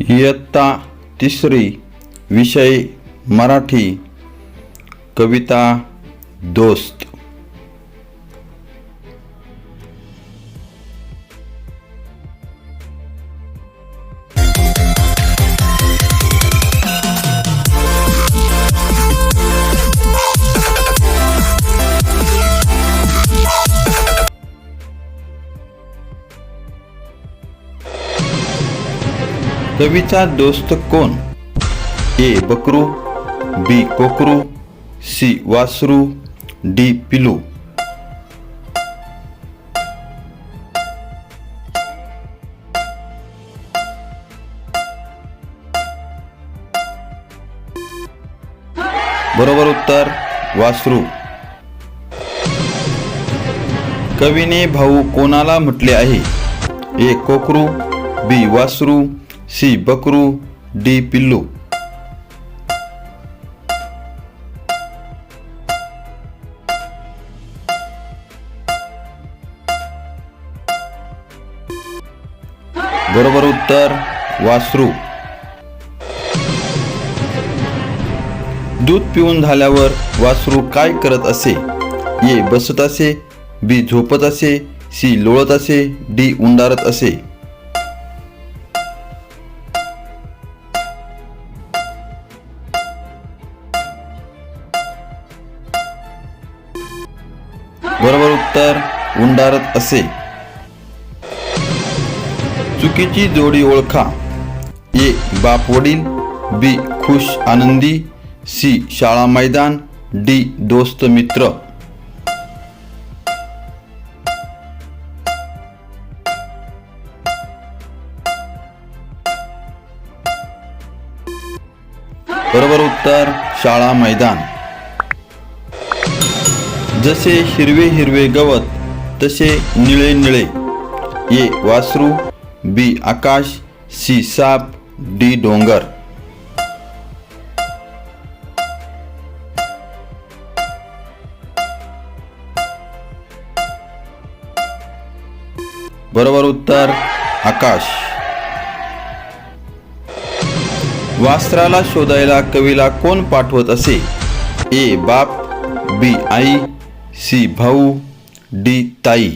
इयत्ता तिसरी विषय मराठी कविता दोस्त. कवीचा दोस्त कोण? ए बकरू बी कोकरू सी वासरू डी पिलू. बरोबर उत्तर वासरू. कवीने भाऊ कोणाला म्हटले आहे? ए कोकरू बी वासरू सी बकरू डी पिल्लू. बरोबर उत्तर वासरू. दूध पिऊन झाल्यावर वासरू काय करत असे? ए बसत असे बी झोपत असे सी लोळत असे डी उंडारत असे. उत्तर उंडारत असे. चुकीची जोडी ओळखा. ए बाप वडील. बी खुश आनंदी. सी शाळा मैदान. डी दोस्त मित्र. बरोबर उत्तर शाळा मैदान. जसे हिरवे हिरवे गवत तसे निळे निळे. ए वासरू बी आकाश सी साप डी डोंगर. बरोबर उत्तर आकाश. वास्त्राला शोधायला कवीला कोण पाठवत असे? ए बाप बी आई सी भाऊ डी ताई.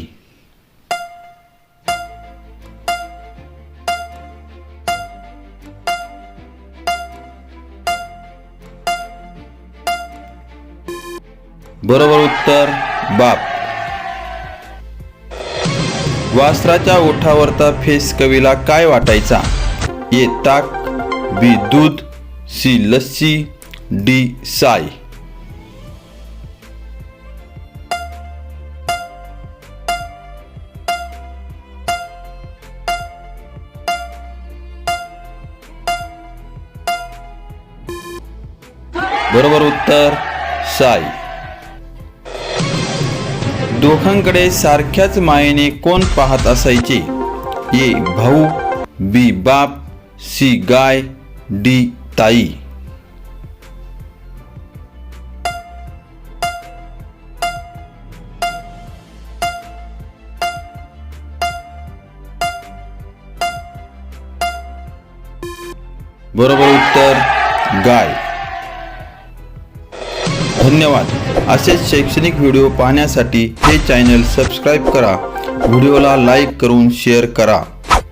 बरोबर उत्तर बाप. वास्त्राच्या ओठावरचा फेस कवीला काय वाटायचा? ए ताक बी दूध सी लस्सी डी साय. बरोबर उत्तर साय दोघांकडे सारख्याच मायेने कोण पाहत असायचे? ए भाऊ बी बाप सी गाय डी ताई. बरोबर उत्तर गाय. धन्यवाद. असेच शैक्षणिक व्हिडिओ पाहण्यासाठी हे चॅनल सबस्क्राईब करा. व्हिडिओला लाईक करून शेअर करा.